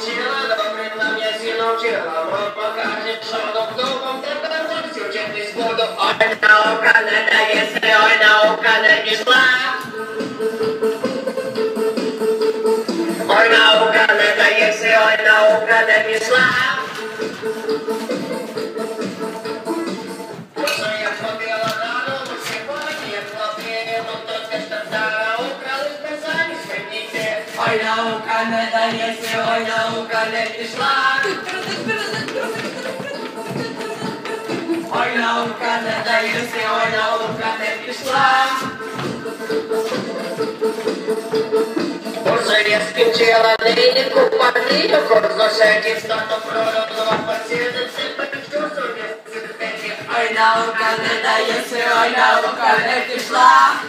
Nauczyciela, dobrym dla mnie jest nauczyciela, bo pokaże przodą, głową, tylko zaczął cię z głodu. Oj, oj, szła. Oj, oj, szła. Oj nauka nedariesi, oj nauka lėk išlak. Oj nauka nedariesi, oj nauka lėk išlak. Požarės pinčiai ladainikų padėjo, kur nušekis tato prorodo pasėdėsi pačius urės. Oj nauka nedariesi, oj nauka lėk išlak.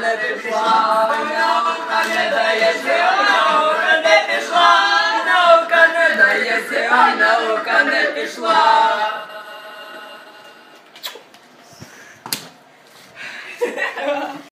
не пішла, винявка не дає наука не пішла, наука не дає наука не пішла.